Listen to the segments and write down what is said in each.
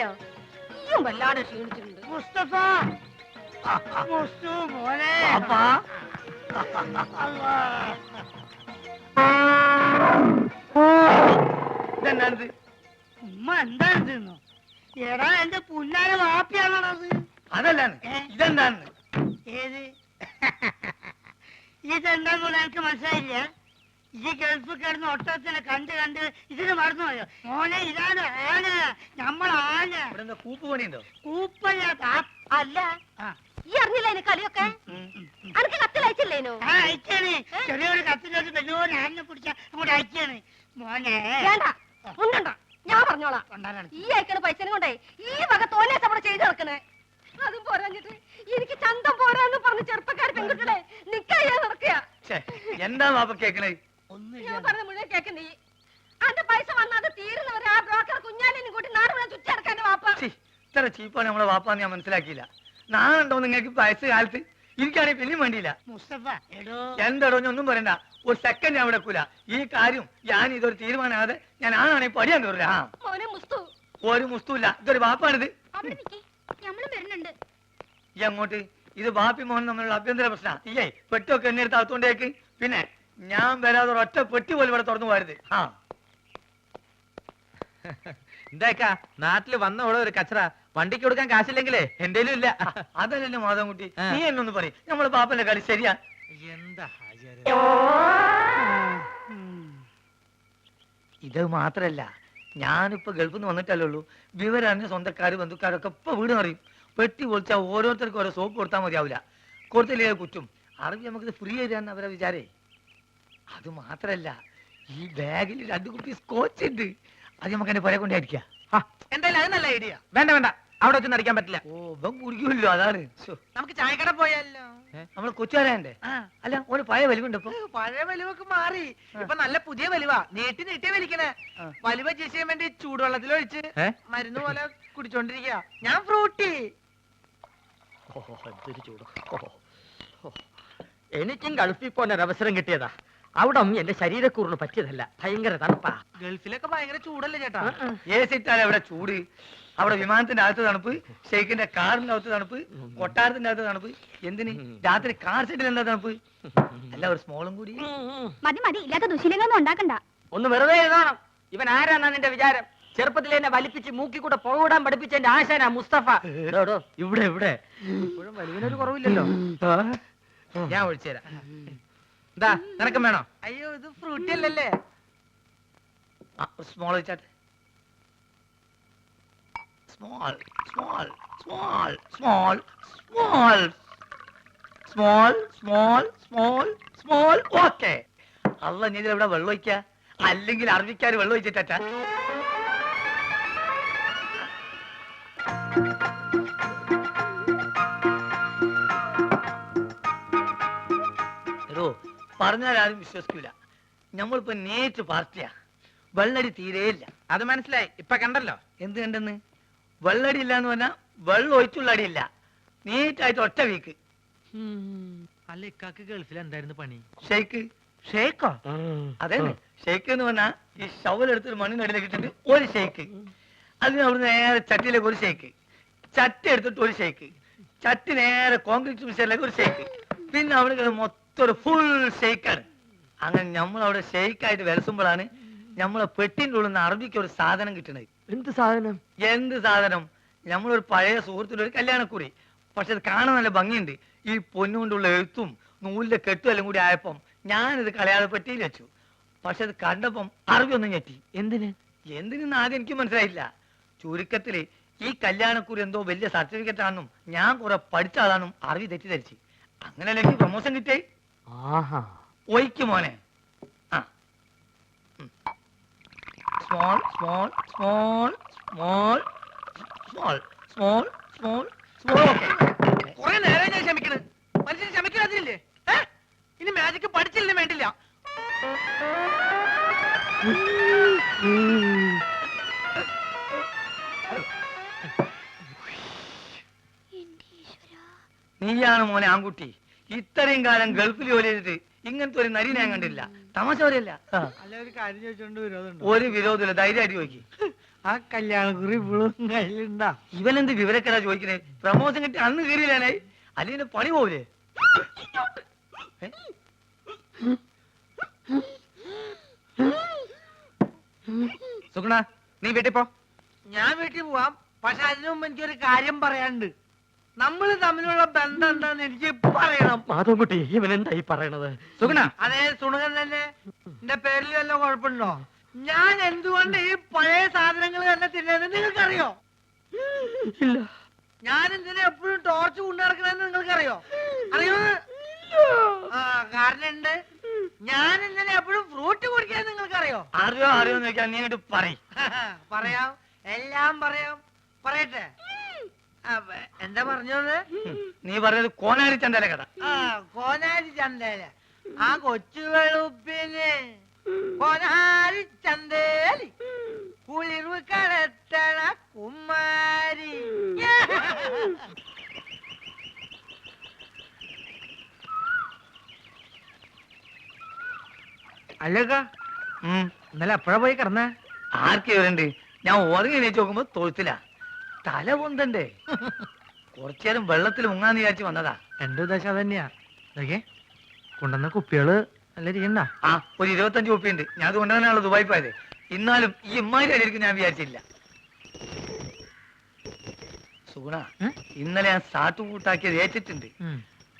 മനസ്സിലായോ ഈയും വല്ലാതെ ക്ഷീണിച്ചിട്ടുണ്ട്. മുസ്തഫ! മുസ്തു മോനെ! ഇതെന്നാണിത്? ഉമ്മ എന്താണ് തിന്നു എടാ എന്റെ പുല്ലാര വാപ്പിയാണത് അതല്ലാണ് ഇതെന്താണ് ഏത്? ഇതെന്താന്നുള്ള എനിക്ക് മനസ്സിലായില്ല. ഈ ഗൾഫ് കിടന്ന് ഒട്ടത്തിനെ കണ്ട് കണ്ട് ഇതിന് മറന്നുപോയോ മോനെ ഇതാണ് ആന. നമ്മൾ ആന. ഇവിടെ കൂപ്പ് പണിയുണ്ടോ? കൂപ്പല്ല താ- അല്ല. ആ. ഈ അറിഞ്ഞില്ല അതിന് കളിയൊക്കെ? അനക്ക് കത്തിലയച്ചില്ലേനു ആ അയച്ചാണ് ചെറിയൊരു കത്തിലോട്ട് വലിയൊരു ആനെ പിടിച്ച അങ്ങോട്ട് അയച്ചാണ് മോനെ. വേണ്ട. ഉണ്ടണ്ട ഞാൻ പറഞ്ഞോളാം. കൊണ്ടാരാണ്? ഈ അയക്കണ പൈസനെ കൊണ്ടേ ഈ വക തോന്നിയ നമ്മുടെ ചെയ്ത് നടക്കണേ? അതും പോരാഞ്ഞിട്ട് എനിക്ക് ചന്തം പോരാന്ന് പറഞ്ഞ് ചെറുപ്പക്കാർ പെൺകുട്ടികളെ നിക്കാ നടക്കുക ഛേ, എന്താ വാപ്പ കേക്കണേ? ഞാൻ പറഞ്ഞ മുഴുവൻ നീ. അന്റെ പൈസ വന്നാത് തീരുന്നവരെ ആ ബ്രോക്കർ കുഞ്ഞാലിനും കൂട്ടി നാട് മുഴുവൻ ചുറ്റി നടക്കാൻ വാപ്പ. ഛീ, ഇത്ര ചീപ്പാണ് നമ്മളെ വാപ്പാന്ന് ഞാൻ മനസ്സിലാക്കിയില്ല. നാളുണ്ടോ നിങ്ങൾക്ക് പൈസ കാലത്ത്? എനിക്കാണെങ്കിൽ പിന്നെയും വേണ്ടിയില്ല. മുസ്തഫ എടോ. എന്താടോ ഞാൻ ഒന്നും പറയണ്ട. ഒരു സെക്കൻഡ് ഞാൻ വിടക്കൂല ഈ കാര്യം ഞാൻ ഇതൊരു തീരുമാനമാകാതെ ഞാൻ ആണാണെങ്കിൽ പടിയാൻ കയറില്ല ആ. മോനെ മുസ്തു. ഒരു മുസ്തുല്ല ഇതൊരു വാപ്പാണിത്. അവിടെ നിക്ക്. നമ്മളും വരുന്നുണ്ട്. ഈ അങ്ങോട്ട്. ഇത് ബാപ്പി മോഹൻ തമ്മിലുള്ള അഭ്യന്തര പ്രശ്ന. ഇല്ലേ പെട്ടൊക്കെ എന്നെ എടുത്ത് അകത്തോണ്ടേക്ക് പിന്നെ ഞാൻ വരാതെ ഒറ്റ പെട്ടി പോലും ഇവിടെ തുറന്നു പോരുത് ആ. എന്താക്കാ നാട്ടിൽ വന്ന ഇവിടെ ഒരു കച്ചറ. വണ്ടിക്ക് കൊടുക്കാൻ കാശില്ലെങ്കിലേ എന്തേലും ഇല്ല. അതല്ലല്ലോ മാധവൻകുട്ടി ആ. നീ എന്നൊന്ന് പറയും. നമ്മൾ പാപ്പന്റെ കളി ശരിയാ. എന്താ ഇത് മാത്രല്ല ഞാനിപ്പോ ഗൾഫിൽ നിന്ന് വന്നിട്ടല്ലേ ഉള്ളൂ. വിവരറിഞ്ഞ സ്വന്തക്കാര് ബന്ധുക്കാരൊക്കെ ഇപ്പൊ വീട് അറിയും പെട്ടി പൊളിച്ചാൽ ഓരോരുത്തർക്കും ഓരോ സോപ്പ് കൊടുത്താൽ മതിയാവില്ല കൊടുത്തില്ലേ കുറ്റും. അറിവ് നമുക്ക് ഫ്രീ തരാന്ന് അവരെ വിചാരേ. അത് മാത്രല്ല ഈ ബാഗിൽ രണ്ട് കുപ്പി സ്കോച്ച് ഉണ്ട്. അത് നമുക്ക് എന്റെ പുര കൊണ്ടായിരിക്കാം എന്തായാലും അത് നല്ല ഐഡിയ വേണ്ട വേണ്ട. അവിടെ വെച്ച് നടിക്കാൻ പറ്റില്ല. ഓ ഇപ്പം കുടിക്കുമല്ലോ അതാണ്. നമുക്ക് ചായക്കട പോയാലോ? നമ്മൾ കൊച്ചുകാരണ്ടേ അല്ല ഓന് പഴയ വലിവുണ്ട് ഇപ്പൊ? പഴയ വലിവൊക്കെ മാറി. ഇപ്പൊ നല്ല പുതിയ വലിവാ. നീട്ടി നീട്ടി വലിക്കണേ. വലിവ ചെയ്യാൻ വേണ്ടി ചൂടുവെള്ളത്തിൽ ഒഴിച്ച് മരുന്ന് പോലെ കുടിച്ചോണ്ടിരിക്കുക ഞാൻ ഫ്രൂട്ടി. എനിക്കും ഗൾഫിൽ പോകാൻ ഒരു അവസരം കിട്ടിയതാ. അവിടെ എന്റെ ശരീരക്കൂറിന് പറ്റിയതല്ല. ഭയങ്കര തണുപ്പാ. ഗൾഫിലൊക്കെ ഭയങ്കര ചൂടല്ലേ ചേട്ടാ? ഏ സിറ്റാലേ അവിടെ ചൂട്. അവിടെ വിമാനത്തിന്റെ അകത്ത് തണുപ്പ് ഷെയ്ഖിന്റെ കാറിന്റെ അകത്ത് തണുപ്പ് കൊട്ടാരത്തിന്റെ അകത്ത് തണുപ്പ്. എന്തിന്? രാത്രി കാർ സീറ്റിൽ എന്താ തണുപ്പ്? അല്ല ഒരു സ്മോളും കൂടി. മതി മതി. ഇല്ലാത്ത ദുശീലങ്ങളൊന്നും ഉണ്ടാക്കണ്ട. ഒന്ന് വെറുതെ എഴുതണം. ഇവൻ ആരാന്നാ നിന്റെ വിചാരം? ചെറുപ്പത്തിൽ എന്നെ വലിപ്പിച്ച് മൂക്കി കൂടെ പുകവിടാൻ പഠിപ്പിച്ച എന്റെ ആശാനാ മുസ്തഫ. ഇവിടെ ഇവിടെ. ഇപ്പോഴും വലിവിനൊരു കുറവില്ലല്ലോ. ഞാൻ ഒഴിച്ചുതരാം എന്താ നിനക്കും വേണോ? അയ്യോ ഇത് ഫ്രൂട്ടി അല്ലല്ലേ? Small വെച്ചാട്ടെ small small small small small small small small small okay അല്ല നീ ഇവിടെ വെള്ളം വയ്ക്കുക അല്ലെങ്കിൽ അറബിക്കാർ വെള്ളം ഒഴിച്ചിട്ട പറഞ്ഞാൽ ആരും വിശ്വസിക്കൂല. നമ്മളിപ്പോ നേരിട്ട് പാർട്ടിയാ. വെള്ളടി തീരെയില്ല അത് മനസ്സിലായി. ഇപ്പൊ കണ്ടല്ലോ? എന്ത് കണ്ടെന്ന്? വെള്ളടി ഇല്ല എന്ന് പറഞ്ഞാൽ വെള്ളം ഒഴിച്ചുള്ള അടിയില്ല നീറ്റായിട്ട് ഒറ്റ വീക്ക്. അല്ല ഇക്കാക്ക് ഗൾഫിൽ എന്തായിരുന്നു പണി? ഷെയ്ക്ക്. ഷെയ്ക്കോ? അതെ ഷെയ്ക്ക് എന്ന് പറഞ്ഞാ ഈ ഷവലെടുത്തൊരു മണ്ണിനടിയിലേക്ക് ഇട്ടിട്ട് ഒരു ഷെയ്ക്ക്. അതിന് അവിടെ നേരെ ചട്ടിയിലേക്ക് ഒരു ഷെയ്ക്ക്. ചട്ടി എടുത്തിട്ട് ഒരു ഷെയ്ക്ക്. ചട്ടി നേരെ കോൺക്രീറ്റ് മിഷനിലേക്ക് ഒരു ഷെയ്ക്ക്. പിന്നെ അവിടെ മൊത്തം ഒരു ഫുൾ ഷെയ്ക്കാണ് അങ്ങനെ നമ്മൾ അവിടെ ഷെയ്ക്കായിട്ട് വിലസുമ്പോഴാണ് നമ്മളെ പെട്ടിന്റെ ഉള്ളിൽ നിന്ന് അറബിക്ക് ഒരു സാധനം കിട്ടണത്. എന്ത് സാധനം? എന്ത് സാധനം? നമ്മളൊരു പഴയ സുഹൃത്തിന്റെ ഒരു കല്യാണക്കുറി. പക്ഷെ അത് കാണാൻ നല്ല ഭംഗിയുണ്ട്. ഈ പൊന്നുകൊണ്ടുള്ള എഴുത്തും നൂലിന്റെ കെട്ടും എല്ലാം കൂടി ആയപ്പം ഞാനിത് കളയാതെ പെട്ടിയിൽ വെച്ചു. പക്ഷെ അത് കണ്ടപ്പം അറബി ഒന്നും ഞെട്ടി. എന്തിന്? എന്തിനെന്ന് ആദ്യം എനിക്ക് മനസ്സിലായില്ല. ചുരുക്കത്തിൽ ഈ കല്യാണക്കുറി എന്തോ വലിയ സർട്ടിഫിക്കറ്റ് ആണെന്നും ഞാൻ കുറെ പഠിച്ച ആളാണെന്നും അറിവി തെറ്റിദ്ധരിച്ച്. അങ്ങനെ എനിക്ക് പ്രൊമോഷൻ കിട്ടിയേ? ആഹാ. ഒയ്ക്ക് മോനെ. ആ. Small small small small small small small small കുറെ നേരം ഞാൻ ക്ഷമിക്കണ്. മനുഷ്യൻ ക്ഷമിക്കാതില്ലേ ഇനി മാജിക് പഠിച്ചില്ലേ വേണ്ടില്ല. നീയാണ് മോനെ ആൺകുട്ടി. ഇത്രയും കാലം ഗൾഫിൽ ജോലി ചെയ്തിട്ട് ഇങ്ങനത്തെ ഒരു നരി ഞാൻ കണ്ടില്ല തമാശ പറയല്ല. അല്ല ഒരു കാര്യം ചോദിച്ചോണ്ട് വിരോധമുണ്ടോ ഒരു വിരോധമില്ല ധൈര്യമായിട്ട് ചോദിക്കും. ആ കല്യാണക്കുറി ഇപ്പോഴും കയ്യിലുണ്ടാ. ഇവനെന്ത് വിവരക്കെടാ ചോദിക്കണേ? പ്രമോഷൻ കിട്ടി അന്ന് കീറിയില്ലാനായി അല്ലെങ്കിൽ പണി പോവില്ലേ? സുഗുണ നീ വീട്ടിൽ പോ. ഞാൻ വീട്ടിൽ പോവാം പക്ഷെ അതിനു മുമ്പ് എനിക്കൊരു കാര്യം പറയാനുണ്ട്. നമ്മൾ തമ്മിലുള്ള ബന്ധം എന്താന്ന് എനിക്ക് പറയണം മാധവൻകുട്ടി ഇവൻ എന്തായി പറയണത്? സുഗുണ. അതേ സുണകൻ തന്നെ. എന്റെ പേരിൽ വല്ല കുഴപ്പമുണ്ടോ? ഞാൻ എന്തുകൊണ്ട് ഈ പഴയ സാധനങ്ങൾ തന്നെ തിന്നുന്നത് നിങ്ങൾക്കറിയോ? ഇല്ല. ഞാൻ എന്തിനാ എപ്പോഴും ടോർച്ച് കൊണ്ടുനടക്കണെന്ന് നിങ്ങൾക്കറിയോ? അറിയോ? ആ കാരണം ഉണ്ട് ഞാൻ എന്തിനാ എപ്പോഴും ഫ്രൂട്ട് കുടിക്കാൻ നിങ്ങൾക്കറിയോ? അറിയോ അറിയോ നീ പറയും. പറയാം. എല്ലാം പറയാം. പറയട്ടെ. എന്താ പറഞ്ഞത് നീ പറഞ്ഞത് കോനാരി ചന്തല കഥ. ആ കോനാരി ചന്തേല ആ കൊച്ചു വെളുപ്പിന് കോനാരി ചന്തേലി കുളിർവ് കടത്തണ കുമാരി അല്ലക്ക ഉം. ഇന്നലെ അപ്പഴ പോയി കിടന്നേ? ആർക്കേ വരണ്ട്? ഞാൻ ഉറങ്ങി എണീച്ച് നോക്കുമ്പോ തൊഴുത്തില്ല തല പൊന്തണ്ടേ. കുറച്ചേരം വെള്ളത്തിൽ മുങ്ങാന്ന് വിചാരിച്ച് വന്നതാ. എന്റെ ഉദ്ദേശം അതന്നെയാ. ഇതൊക്കെ കൊണ്ടുവന്ന കുപ്പികൾ നല്ല ഇരിക്കണ്ട? ആ ഒരു ഇരുപത്തഞ്ച് കുപ്പിയുണ്ട്. ഞാൻ കൊണ്ടുവന്നാണല്ലോ ദുബായി പോയത്. എന്നാലും ഈ ഇമ്മാരി അടിയിരിക്കും ഞാൻ വിചാരിച്ചില്ല. സുഗുണ ഇന്നലെ ഞാൻ സാത്തു കൂട്ടാക്കിയത് ഏറ്റിട്ടുണ്ട്.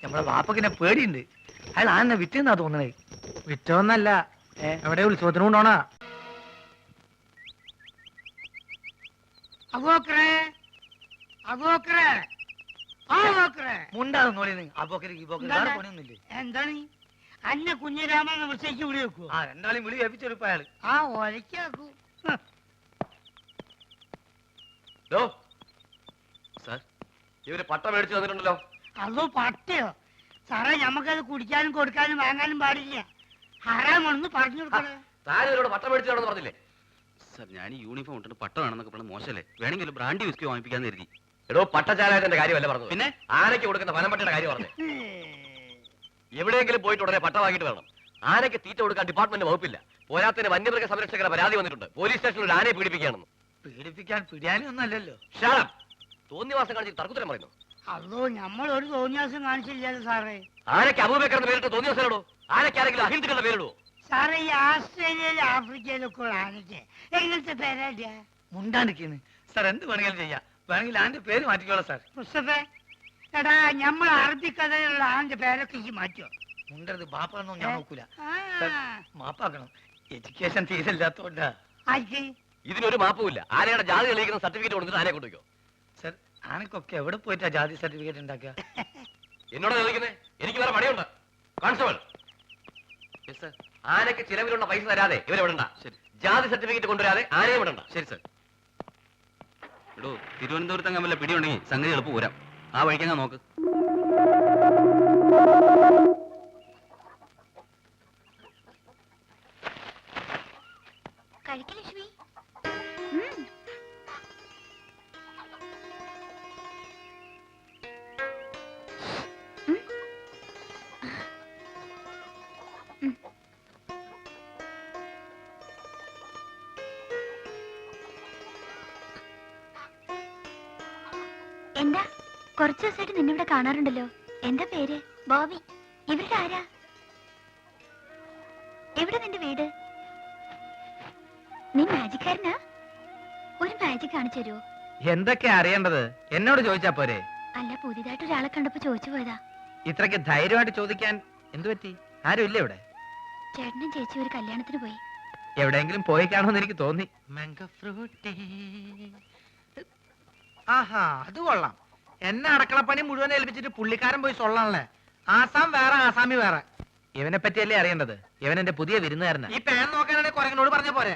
നമ്മളെ വാപ്പക്കിനെ പേടിയുണ്ട്. അയാൾ ആന്നെ വിറ്റെന്നാ തോന്നണേ. വിറ്റോന്നല്ല? എവിടെ ഉത്സവത്തിന് കൊണ്ടോണാ അബോക്കറേ അബോക്കറേ ആ അബോക്കറേ ഈ എന്താണ്? പണിയൊന്നുമില്ലേ? എന്താണ്? ഈ? അന്നെ കുഞ്ഞിരാമൻ വിളിച്ചേക്ക് വിളി വെക്കുവോ? ആ രണ്ടാളെയും വിളി ഏൽപ്പിച്ചെടുപ്പ അയാൾ. ആ ഒലക്കാക്കൂ സാർ ഇവർ പട്ട മേടിച്ചു തന്നിട്ടുണ്ടല്ലോ. അതോ പട്ടയോ? സാറേ ഞമ്മക്കത് കുടിക്കാനും കൊടുക്കാനും വാങ്ങാനും പാടില്ല. ഹറാമാണെന്ന് പറഞ്ഞു കൊടുക്കണേ. താൻ ഇവരോട് പട്ട മേടിച്ചു പറഞ്ഞില്ലേ? സാർ ഞാൻ ഈ യൂണിഫോം ഇട്ടിട്ട് പട്ട വേണമെന്നൊക്കെ പറഞ്ഞ മോശമല്ലേ? വേണമെങ്കിൽ ഒരു ബ്രാൻഡി വിസ്കി വാങ്ങിപ്പിക്കാന്ന് കരുതി. എടോ പട്ടചാലായതിന്റെ കാര്യമല്ല പറഞ്ഞു പിന്നെ? ആനയ്ക്ക് കൊടുക്കുന്ന ഫലം കാര്യം പറഞ്ഞു. എവിടെയെങ്കിലും പോയിട്ട് ഉടനെ പട്ട വാങ്ങിയിട്ട് വേണം ആനയ്ക്ക് തീറ്റ കൊടുക്കാൻ ഡിപ്പാർട്ട്മെന്റ് വകുപ്പില്ല. പോരാത്തിന് വന്യമൃഗ സംരക്ഷകരുടെ പരാതി വന്നിട്ടുണ്ട്. പോലീസ് സ്റ്റേഷനിൽ ഒരു ആനയെ പീഡിപ്പിക്കുകയാണെന്ന്. പീഡിപ്പിക്കാൻ പിടിയാനും അല്ലല്ലോ. ഷാളം തോന്നിവാസം കാണിച്ച് തർക്കുത്തരം പറയുന്നു. അതോ നമ്മൾ ഒരു തോന്നിയാസം കാണിച്ചില്ലല്ലോ സാറേ. ആനയ്ക്ക് അബൂബക്കറിന്റെ പേരിട്ട് തോന്നിയാസം ആനയ്ക്ക് ആരെങ്കിലും അഹിന്ദുക്കളുടെ പേരിടുവോ? സാറേ ഈ ആസ്ട്രേലിയയിലും ആഫ്രിക്കയിലൊക്കെ ഉള്ള ആനയ്ക്ക് എങ്ങനത്തെ പേരാ മുണ്ടാണ്ടിരിക്കുന്നു സാർ എന്ത് വേണമെങ്കിലും ചെയ്യാം. വേണമെങ്കിൽ ആന്റെ പേര് മാറ്റിക്കോളാം സാർ. മുസ്തഫ എടാ നമ്മൾ അറബിക്കഥയിലുള്ള ആന്റെ പേരൊക്കെ ഈ മാറ്റോ മുണ്ടത് ബാപ്പാന്നോ ഞാൻ നോക്കൂല. സാർ മാപ്പാക്കണം. എഡ്യൂക്കേഷൻ ഫീസ് ഇല്ലാത്തോണ്ടാ. ആർക്ക്? ഇതിനൊരു മാപ്പുമില്ല. ആനയുടെ ജാതി തെളിയിക്കുന്ന സർട്ടിഫിക്കറ്റ് കൊടുത്തിട്ട് ആനയെ കൊണ്ടുവയ്ക്കോ സാർ ആനക്കൊക്കെ എവിടെ പോയിട്ടാ ജാതി സർട്ടിഫിക്കറ്റ് ഉണ്ടാക്കുക? എന്നോട് ചോദിക്കുന്നേ? എനിക്ക് വേറെ പണിയുണ്ട്. കോൺസ്റ്റബിൾ ആനയ്ക്ക് ചിലവിലുള്ള പൈസ തരാതെ ഇവരെ വിടണ്ട. ജാതി സർട്ടിഫിക്കറ്റ് കൊണ്ടുവരാതെ ആനയെ വിടണ്ട. ശരി സർ. എടോ തിരുവനന്തപുരത്ത് വല്ല പിടിയുണ്ടെങ്കിൽ സംഗതി എളുപ്പം പോരാം ആ വഴിക്കങ്ങ നോക്ക്. എന്താ? കുറച്ചു ദിവസമായിട്ട് നിന്നെ ഇവിടെ കാണാറുണ്ടല്ലോ. എന്താ പേര്? ബോബി. ഇവരുടെ ആരാ? എവിടെ നിന്റെ വീട്? നീ മാജിക്കാരനാ? ഒരു മാജിക് കാണിച്ചു തരുമോ എന്തൊക്കെ അറിയേണ്ടത്? എന്നോട് ചോദിച്ചാ പോരെ? അല്ല പുതിയതായിട്ട് ഒരാളെ കണ്ടപ്പോ ചോദിച്ചു പോയതാ. ഇത്രയ്ക്ക് ധൈര്യമായിട്ട് ചോദിക്കാൻ എന്തു പറ്റി? ആരും ഇല്ല ഇവിടെ? ചേട്ടനും ചേച്ചി ഒരു കല്യാണത്തിന് പോയി. എവിടെയെങ്കിലും പോയി കാണുമെന്ന് എനിക്ക് തോന്നി. ആഹാ അത് കൊള്ളാം. എന്നെ അടക്കളപ്പണി മുഴുവൻ ഏൽപ്പിച്ചിട്ട് പുള്ളിക്കാരൻ പോയി സൊള്ളാണല്ലേ ആസാം വേറെ ആസാമി വേറെ. ഇവനെ പറ്റിയല്ലേ അറിയേണ്ടത്? ഇവൻ എന്റെ പുതിയ വിരുന്നുകാരനാ. ഈ പേൻ നോക്കാനാണെങ്കിൽ കുരങ്ങനോട് പറഞ്ഞ പോരെ?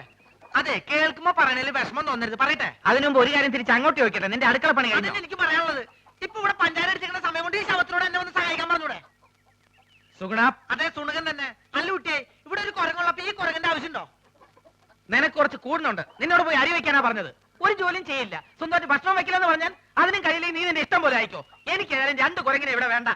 അതെ കേൾക്കുമ്പോ പറയണേൽ വിഷമം തോന്നരുത്. പറയട്ടെ. അതിനു മുമ്പ് ഒരു കാര്യം തിരിച്ച് അങ്ങോട്ട് ചോദിക്കട്ടെ? നിന്റെ അടുക്കള പണി കഴിഞ്ഞോ? അതന്നെ എനിക്ക് പറയാനുള്ളത്. ഇപ്പൊ ഇവിടെ പഞ്ചായത്ത് അടിച്ചിരിക്കുന്ന സമയം കൊണ്ട് ഈ ശവത്തിനോട് എന്നെ ഒന്ന് സഹായിക്കാൻ പറഞ്ഞൂടെ? സുഗുണ. അതെ സുണകൻ തന്നെ. അല്ല കുട്ടിയെ ഇവിടെ ഒരു കുരങ്ങുള്ളപ്പോ ഈ കുരങ്ങന്റെ ആവശ്യമുണ്ടോ? നിനക്ക് കുറച്ച് കൂടുന്നുണ്ട്. നിന്നോട് പോയി അരി വെക്കാനാ പറഞ്ഞത്. ഒരു ജോലിയും ചെയ്യില്ല. സ്വന്തമായിട്ട് ഭക്ഷണം വെക്കില്ലെന്ന് പറഞ്ഞാൽ അതിനും കഴിയില്ലെങ്കിൽ നീ നിന്റെ ഇഷ്ടം പോലെ അയക്കോ എനിക്ക് ഏതായാലും രണ്ട് കുരങ്ങിനെ ഇവിടെ വേണ്ട.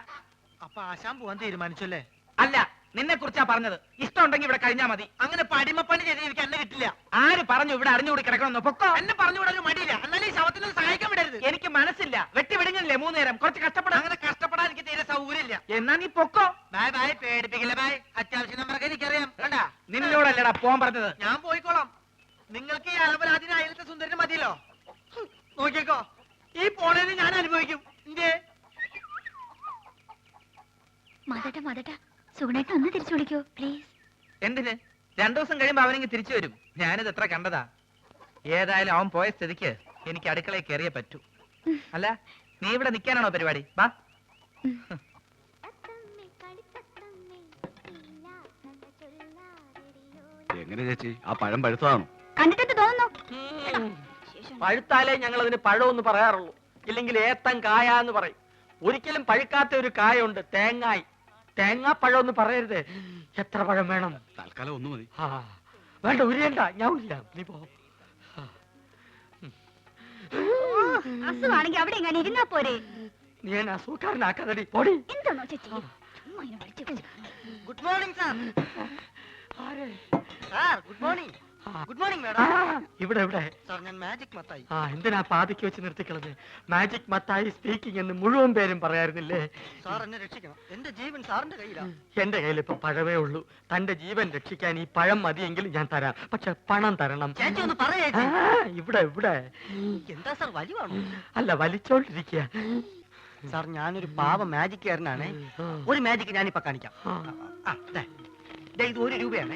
അപ്പൊ ആശാൻ പോവാൻ തീരുമാനിച്ചല്ലേ? അല്ല നിന്നെ കുറിച്ചാ പറഞ്ഞത്. ഇഷ്ടം ഉണ്ടെങ്കിൽ ഇവിടെ കഴിഞ്ഞാ മതി. അങ്ങനെ പടിമപ്പണി ചെയ്ത് എനിക്ക് എന്നെ കിട്ടില്ല. ആര് പറഞ്ഞു ഇവിടെ അറിഞ്ഞുകൂടി കിടക്കണമെന്ന്? പൊക്കോ? എന്നെ പറഞ്ഞു വിടാനും ഒരു മടിയില്ല. എന്നാലും ഈ ശവത്തിന് സഹായിക്കാൻ വിടരുത്. എനിക്ക് മനസ്സില്ല. വെട്ടി വിടുങ്ങില്ലേ മൂന്ന് നേരം കുറച്ച് കഷ്ടപ്പെടാം അങ്ങനെ കഷ്ടപ്പെടാൻ എനിക്ക് തീരെ സൗകര്യമില്ല. എന്നാ നീ പൊക്കോ? ബായ് ബായ് പേടിപ്പിക്കില്ല ബായ് അത്യാവശ്യം നമ്മളൊക്കെ എനിക്കറിയാം. കണ്ടാ? നിന്നോടല്ലടാ പോകാൻ പറഞ്ഞത്. ഞാൻ പോയിക്കോളാം. നിങ്ങൾക്ക് ഈ അലപരാധിന് അയലത്തെ സുന്ദരന് മതിയല്ലോ. നോക്കിയേക്കോ നോക്കിക്കോ ഈ പോണേന് ഞാൻ അനുഭവിക്കും. മതട്ട മതട്ട സുഗുണേട്ടൻ ഒന്ന് തിരിച്ചു വിളിക്കോ പ്ലീസ് എന്തിന്? രണ്ടു ദിവസം കഴിയുമ്പോ അവനെങ്കിൽ തിരിച്ചു വരും. ഞാനിത് എത്ര കണ്ടതാ. ഏതായാലും അവൻ പോയ സ്ഥിതിക്ക് എനിക്ക് അടുക്കളയിൽ കയറിയേ പറ്റൂ. അല്ല നീ ഇവിടെ നിൽക്കാനാണോ പരിപാടി? വാ. എങ്ങനെ ചേച്ചി? ആ പഴം പഴുത്തതാണോ? കണ്ടിട്ട് തോന്നുന്നു? പഴുത്താലേ ഞങ്ങൾ അതിന് പഴമെന്ന് പറയാറുള്ളൂ. ഇല്ലെങ്കിൽ ഏത്തൻ കായ എന്ന് പറയും. ഒരിക്കലും പഴുക്കാത്ത ഒരു കായുണ്ട് തേങ്ങായി. തേങ്ങാ പഴം എന്ന് പറയരുത്. എത്ര പഴം വേണം? തൽക്കാലം ഒന്ന് മതി. ആ വേണ്ട ഉരിയണ്ട. ഞാൻ ഇല്ല. നീ പോ. അസുഖാണെങ്കിൽ അവിടെ എങ്ങനെ ഇരുന്നാ പോരെ. നീ എന്നെ അസുഖക്കാരനാക്കാതടി. പൊടി. എന്താണോ ചേച്ചി. ഗുഡ് മോർണിംഗ് സാർ ആരെ? Sir good morning. Good morning ആ, മാഡം ഇവിടെ ഇവിടെ. സാർ ഞാൻ മാജിക് മത്തായി. ആ എന്തിനാ പാതിക്ക് വെച്ച് നിർത്തിക്കളഞ്ഞ്? മാജിക് മത്തായി സ്പീക്കിംഗ് എന്ന് മുഴുവൻ പേരും പറയായിരുന്നില്ലേ സാർ എന്നെ രക്ഷിക്കണം. എന്റെ ജീവൻ സാറിന്റെ കയ്യിലാണ് എന്റെ കയ്യിൽ ഇപ്പൊ പഴമേ ഉള്ളൂ. തന്റെ ജീവൻ രക്ഷിക്കാൻ ഈ പഴം മതിയെങ്കിൽ ഞാൻ തരാം. പക്ഷെ പണം തരണം. ചേച്ചി ഒന്ന് പറയേ ഇവിടെ ഇവിടെ. എന്താ സാർ വലിവാണോ? അല്ല വലിച്ചോണ്ടിരിക്കുക സാർ ഞാനൊരു പാവ മാജിക്കാരനാണ് ഒരു മാജിക് ഞാനിപ്പോ കാണിക്കാം. ആ, ദേ. ഇത് ഒരു രൂപയാണ്.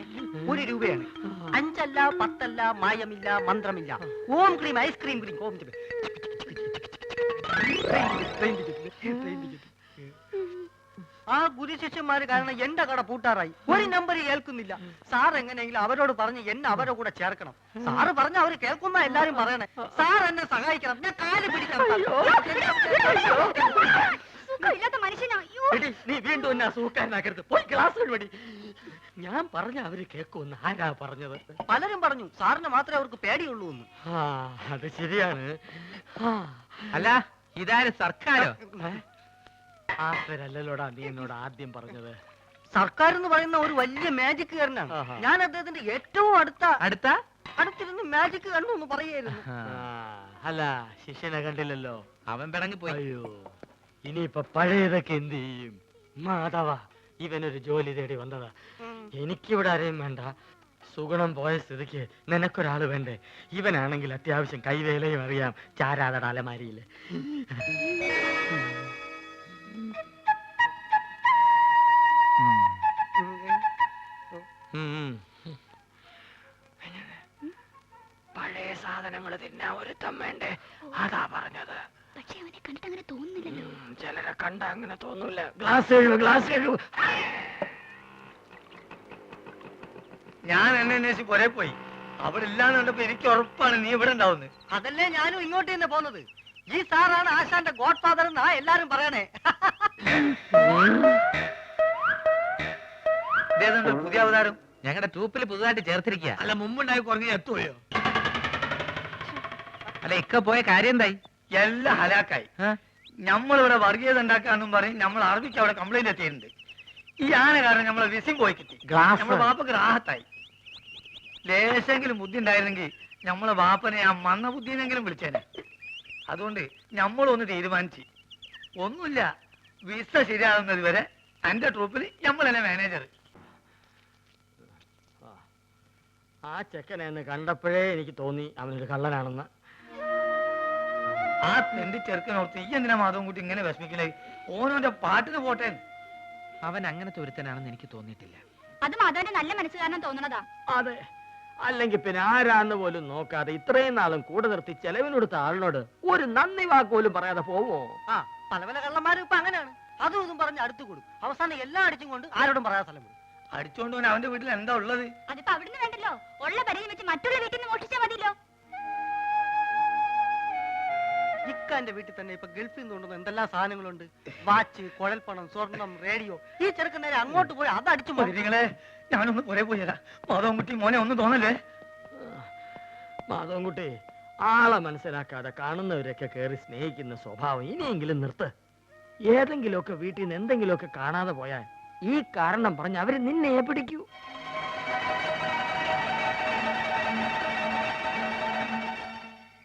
ഒരു രൂപയാണ്. അഞ്ചല്ല പത്തല്ല മായമില്ല മന്ത്രമില്ല. ഓം ക്രീം ഐസ്ക്രീം ക്രീം ഓം. ആ. ഗുരുശിഷ്യന്മാര് കാരണം എന്റെ കട പൂട്ടാറായി. ഒരു നമ്പർ കേൾക്കുന്നില്ല. സാർ എങ്ങനെയെങ്കിലും അവരോട് പറഞ്ഞ് എന്നെ അവരുടെ കൂടെ ചേർക്കണം. സാറ് പറഞ്ഞ അവർ കേൾക്കുന്ന എല്ലാരും പറയണേ. സാർ എന്നെ സഹായിക്കണം. ഞാൻ കാൽ പിടിക്കണം നീ വീണ്ടും എന്നാ അസുഖക്കാരനാക്കരുത് പോയി ക്ലാസ് വഴി ഞാൻ പറഞ്ഞ അവർ കേൾക്കുമെന്ന് ആരാ പറഞ്ഞത്? പലരും പറഞ്ഞു സാറിന് മാത്രമേ അവർക്ക് പേടിയുള്ളൂ എന്ന്. ആ അത് ശരിയാണ്. ആ. അല്ല ഇതാര് സർക്കാരോ? ആരല്ലോടാ നീ എന്നോട് ആദ്യം പറഞ്ഞത്. സർക്കാർ എന്ന് പറയുന്ന ഒരു വലിയ മാജിക്കുകാരനാണ് ആഹാ. ഞാൻ അദ്ദേഹത്തിന്റെ ഏറ്റവും അടുത്ത അടുത്ത? അടുത്തിരുന്ന് മാജിക് കണ്ടു എന്ന് പറയായിരുന്നു ആ, അല്ല ശിഷ്യനെ കണ്ടില്ലല്ലോ. അവൻ പിടങ്ങി പോയി അയ്യോ ഇനിയിപ്പൊ പഴയതൊക്കെ എന്ത് ചെയ്യും? മാധവ ഇവനൊരു ജോലി തേടി വന്നതാ. എനിക്കിവിടെ ആരെയും വേണ്ട. സുഗുണം പോയ സ്ഥിതിക്ക് നിനക്കൊരാൾ വേണ്ടേ? ഇവനാണെങ്കിൽ അത്യാവശ്യം കൈവേലയും അറിയാം ചാരാതട അലമാരിയിൽ. പഴയ സാധനങ്ങൾ തിന്നാ ഒരുത്തം വേണ്ടേ? അതാ പറഞ്ഞത്. പക്ഷെ അവനെ കണ്ടിട്ട് അങ്ങനെ തോന്നുന്നില്ലല്ലോ ചിലരെ കണ്ട അങ്ങനെ ഗ്ലാസ് ഗ്ലാസ് ഞാൻ എന്നെ അന്വേഷിച്ച് പുറേ പോയി. അവിടെ ഇല്ലാന്ന് കണ്ടപ്പോ എനിക്ക് ഉറപ്പാണ് നീ ഇവിടെ ഉണ്ടാവുന്നത് അതല്ലേ ഞാനും ഇങ്ങോട്ട് തന്നെ പോന്നത് ഈ സാറാണ് ആശാന്റെ ഗോഡ് ഫാദർ എന്നാ എല്ലാരും പറയണേ. ഇതേതുണ്ട് പുതിയ അവതാരം? ഞങ്ങളുടെ ട്രൂപ്പിൽ പുതുതായിട്ട് ചേർത്തിരിക്കുക അല്ല മുമ്പുണ്ടായി കുറഞ്ഞ എത്തുകയോ അല്ല ഇക്ക പോയ കാര്യം എന്തായി? എല്ലാം ഹലാക്കായി. നമ്മളിവിടെ വർഗീയത ഉണ്ടാക്കാന്നും പറയും നമ്മൾ അറബിക്ക് അവിടെ കംപ്ലൈന്റ് എത്തിയിട്ടുണ്ട്. ഈ ആന കാരണം നമ്മളെ വിസിം പോയി കിട്ടി. ഗ്ലാസ്. നമ്മളെ വാപ്പക്ക് രാഹത്തായി ലേശെങ്കിലും ബുദ്ധി ഉണ്ടായിരുന്നെങ്കിൽ നമ്മളെ വാപ്പനെ ആ മന്ന ബുദ്ധിനെങ്കിലും വിളിച്ചേനെ. അതുകൊണ്ട് നമ്മളൊന്ന് തീരുമാനിച്ചു. ഒന്നുമില്ല വിസ ശരിയാകുന്നത് വരെ എന്റെ ട്രൂപ്പിൽ നമ്മൾ തന്നെ മാനേജർ ആ ചെക്കനെ എന്ന് കണ്ടപ്പോഴേ എനിക്ക് തോന്നി അവനൊരു കള്ളനാണെന്ന്. ആ തെണ്ടി ചെറുക്കനോർത്ത് ഈ എന്തിനാ മാധവൻ കുട്ടി ഇങ്ങനെ വിഷമിക്കണേ ഓനോന്റെ പാട്ടിന് പോട്ടെ. അവൻ അങ്ങനത്തെ ഒരുത്തനാണെന്ന് എനിക്ക് തോന്നിയിട്ടില്ല. അത് മാധവന്റെ നല്ല മനസ്സുകാരനം തോന്നണതാ. അതെ. അല്ലെങ്കിൽ പിന്നെ ആരാന്ന് പോലും നോക്കാതെ ഇത്രയും നാളും കൂടെ നിർത്തി ചെലവിനൊടുത്ത ആളിനോട് ഒരു നന്ദി വാക്ക് പോലും പറയാതെ പോവോ? ആ പല പല കള്ളന്മാരും ഇപ്പൊ അങ്ങനെയാണ്. അതും ഇതും പറഞ്ഞ് അടുത്ത് കൂടും. അവസാനം എല്ലാം അടിച്ചും കൊണ്ട് ആരോടും പറയാൻ സ്ഥലം വിടും. അടിച്ചോണ്ട് അവന്റെ വീട്ടിൽ എന്താ ഉള്ളത്? അതിപ്പോ അവിടുന്ന് വേണ്ടല്ലോ. ഉള്ള പരിധി വെച്ച് മറ്റുള്ള വീട്ടിൽ നിന്ന് മോഷിച്ചാ മതിയല്ലോ. ഇക്കാന്റെ വീട്ടിൽ തന്നെ ഇപ്പൊ ഗൾഫിൽ നിന്ന് കൊണ്ടുവന്ന എന്തെല്ലാം സാധനങ്ങളുണ്ട്? വാച്ച് കുഴൽപ്പണം സ്വർണം റേഡിയോ. ഈ ചെറുക്കൻ നേരെ അങ്ങോട്ട് പോയി അത് അടിച്ചു നിങ്ങളെ ഞാനൊന്ന് പുറേ പോയി തരാം മാധവൻകുട്ടി മോനെ ഒന്നും തോന്നല്ലേ? മാധവൻകുട്ടി ആളെ മനസ്സിലാക്കാതെ കാണുന്നവരൊക്കെ കയറി സ്നേഹിക്കുന്ന സ്വഭാവം ഇനിയെങ്കിലും നിർത്ത്. ഏതെങ്കിലുമൊക്കെ വീട്ടിൽ നിന്ന് എന്തെങ്കിലുമൊക്കെ കാണാതെ പോയാൽ ഈ കാരണം പറഞ്ഞ് അവർ നിന്നെ പിടിക്കൂ.